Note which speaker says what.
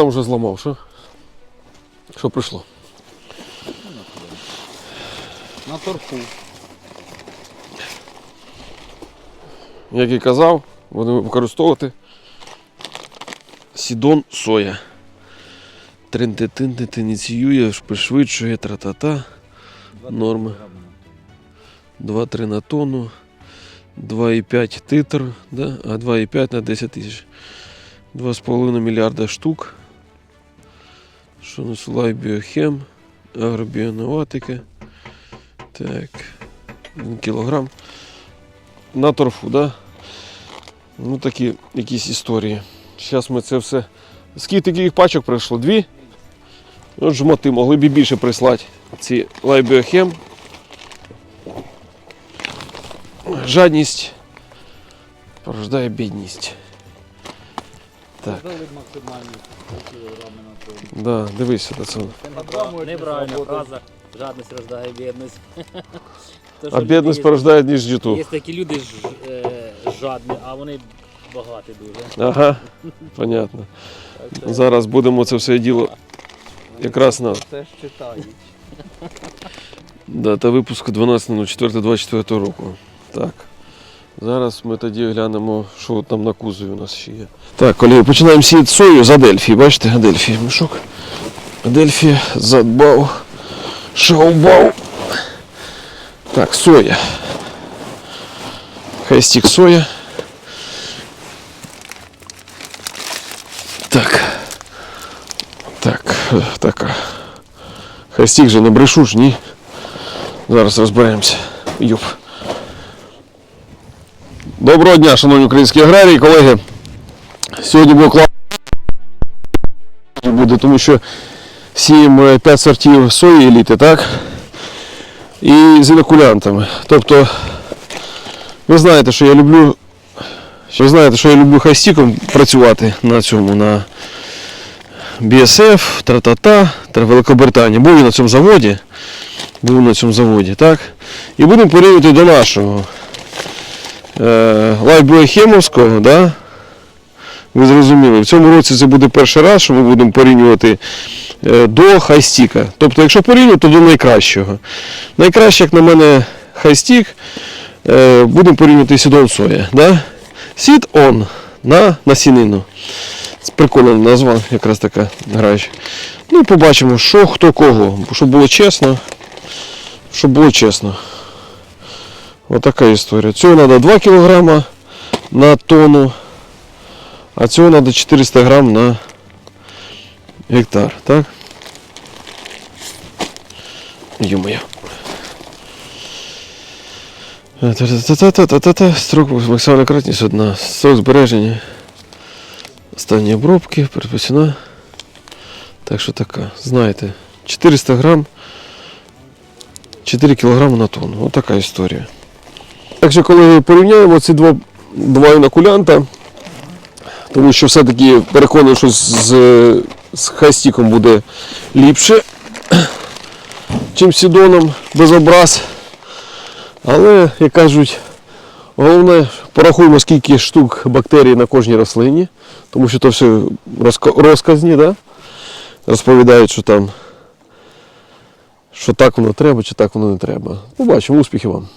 Speaker 1: Там вже зламав, що? Що прийшло?
Speaker 2: На торфу.
Speaker 1: Як і казав, будемо використовувати Сідон соя. Тринтетин ініціює, пришвидшує, тра-та-та. Норми. 2-3 на тонну, 2,5 титр, да? а 2,5 на 10 тисяч. 2,5 мільярда штук. Що насилає біохем, агробіоноватика. Так, 1 кілограм. На торфу, да? Ну такі якісь історії. Зараз ми це все. Скільки таких пачок прийшло? Дві? От жмоти могли б і більше прислати. Ці лайбіохем. Жадність порождає бідність. Так.
Speaker 2: Дали максимальні кілограми на тонну.
Speaker 1: Да, дивися на це.
Speaker 3: Неправильна фраза. Жадність рождає бідність. То, що
Speaker 1: А
Speaker 3: люди
Speaker 1: бідність
Speaker 3: є-
Speaker 1: порождає ніж діту.
Speaker 3: Є такі люди ж, е, жадні, а вони багаті дуже.
Speaker 1: Ага, понятно. Зараз будемо це все діло якраз на
Speaker 2: Це ж читають.
Speaker 1: дата випуску 12.04.24 року. Так. Зараз ми тоді глянемо, що там на кузові у нас ще є. Так, колеги, починаємо сіяти сою з Адельфії. Бачите, Адельфії мішок. Адельфія задбав, шаубав. Так, соя. Хайстік соя. Так. Так, е, така. Хайстік же не брешу ж, ні. Зараз розберемося. Юп. Доброго дня, шановні українські аграрії, колеги. Сьогодні буде класно буде, тому що сіємо 5 сортів сої еліти, так? І з інокулянтами. Тобто, ви знаєте, що я люблю. Ви знаєте, що я люблю хайстіком працювати на цьому, на BSF, тра-та-та, та Великобританія. Був я на цьому заводі. Був на цьому заводі, так? І будемо порівнювати до нашого е, лайбіохемовського, да? ви зрозуміли, в цьому році це буде перший раз, що ми будемо порівнювати е, до хайстіка. Тобто, якщо порівнювати, то до найкращого. Найкраще, як на мене, хайстік, е, будемо порівнювати сідон соя. Да? Сід он на насінину. Це прикольна назва, якраз така граюча. Ну і побачимо, що хто кого, щоб було чесно. Щоб було чесно. Отака історія. Цього треба 2 кг на тонну, а цього треба 400 грам на гектар, так? Ё-моё. Строк максимальна кратність одна. Строк збереження. Останні обробки, передпосіна. Так що така, знаєте, 400 грам 4 кг на тонну. Ось така історія. Так що, коли порівняємо ці два, два інокулянта, тому що все-таки переконаний, що з, з хайстіком буде ліпше, чим сідоном без образ. Але, як кажуть, головне порахуємо, скільки штук бактерій на кожній рослині, тому що то все розказні, да? розповідають, що там що так воно треба, чи так воно не треба. Побачимо, успіхів вам.